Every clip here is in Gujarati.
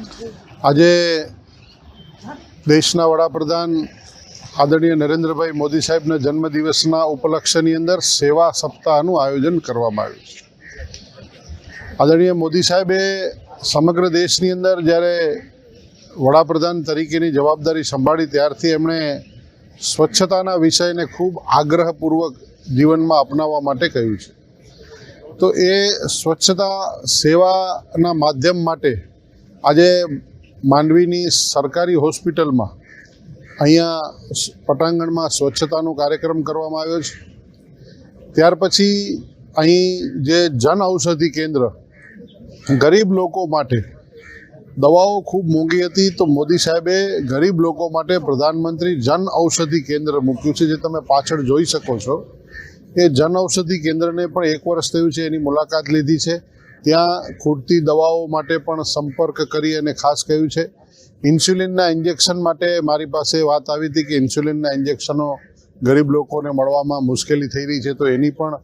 આજે દેશના વડાપ્રધાન આદરણીય નરેન્દ્રભાઈ મોદી સાહેબના જન્મદિવસના ઉપલક્ષ્યની અંદર સેવા સપ્તાહનું આયોજન કરવામાં આવ્યું છે. આદરણીય મોદી સાહેબે સમગ્ર દેશની અંદર જ્યારે વડાપ્રધાન તરીકેની જવાબદારી સંભાળી ત્યારથી એમણે સ્વચ્છતાના વિષયને ખૂબ આગ્રહપૂર્વક જીવનમાં અપનાવવા માટે કહ્યું છે. તો એ સ્વચ્છતા સેવાના માધ્યમ માટે આજે માંડવીની સરકારી હોસ્પિટલમાં અહીંયા પટાંગણમાં સ્વચ્છતાનો કાર્યક્રમ કરવામાં આવ્યો છે. ત્યાર પછી અહીં જે જન ઔષધિ કેન્દ્ર, ગરીબ લોકો માટે દવાઓ ખૂબ મોંઘી હતી તો મોદી સાહેબે ગરીબ લોકો માટે પ્રધાનમંત્રી જન ઔષધિ કેન્દ્ર મૂક્યું છે, જે તમે પાછળ જોઈ શકો છો. એ જન ઔષધિ કેન્દ્રને પણ એક વર્ષ થયું છે, એની મુલાકાત લીધી છે. ત્યાં ખૂટતી દવાઓ માટે પણ સંપર્ક કરી અને ખાસ કહ્યું છે. ઇન્સ્યુલિનના ઇન્જેક્શન માટે મારી પાસે વાત આવી હતી કે ઇન્સ્યુલિનના ઇન્જેક્શનો ગરીબ લોકોને મળવામાં મુશ્કેલી થઈ રહી છે, તો એની પણ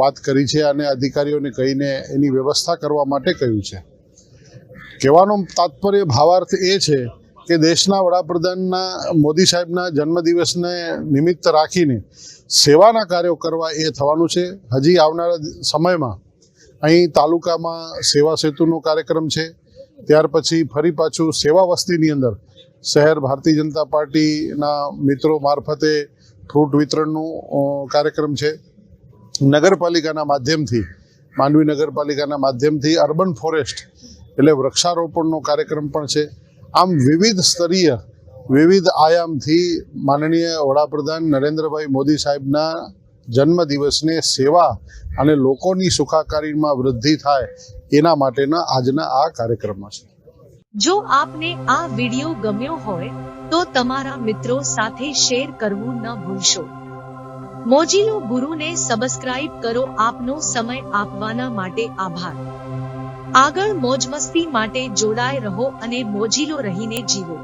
વાત કરી છે અને અધિકારીઓને કહીને એની વ્યવસ્થા કરવા માટે કહ્યું છે. કહેવાનો તાત્પર્ય ભાવાર્થ એ છે કે દેશના વડાપ્રધાનના મોદી સાહેબના જન્મદિવસને નિમિત્ત રાખીને સેવાના કાર્યો કરવા એ થવાનું છે. હજી આવનારા સમયમાં અહીં તાલુકામાં સેવા સેતુનો કાર્યક્રમ છે. ત્યાર પછી ફરી પાછું સેવા વસ્તીની અંદર શહેર ભારતીય જનતા પાર્ટીના મિત્રો મારફતે ફ્રૂટ વિતરણનું કાર્યક્રમ છે. નગરપાલિકાના માધ્યમથી, માંડવી નગરપાલિકાના માધ્યમથી અર્બન ફોરેસ્ટ એટલે વૃક્ષારોપણનો કાર્યક્રમ પણ છે. આમ વિવિધ સ્તરીય, વિવિધ આયામથી માનનીય વડાપ્રધાન નરેન્દ્રભાઈ મોદી સાહેબના જન્મદિવસને સેવા અને લોકોની સુખાકારીમાં વૃદ્ધિ થાય એના માટેના આજના આ કાર્યક્રમમાં છે. જો આપને આ વિડિયો ગમ્યો હોય તો તમારા મિત્રો સાથે શેર કરવું ન ભૂલશો. મોજીલો ગુરુને સબસ્ક્રાઇબ કરો આપનો સમય આપવાના માટે આભાર. આગળ મોજ મસ્તી માટે જોડાય રહો અને મોજીલો રહીને જીવો.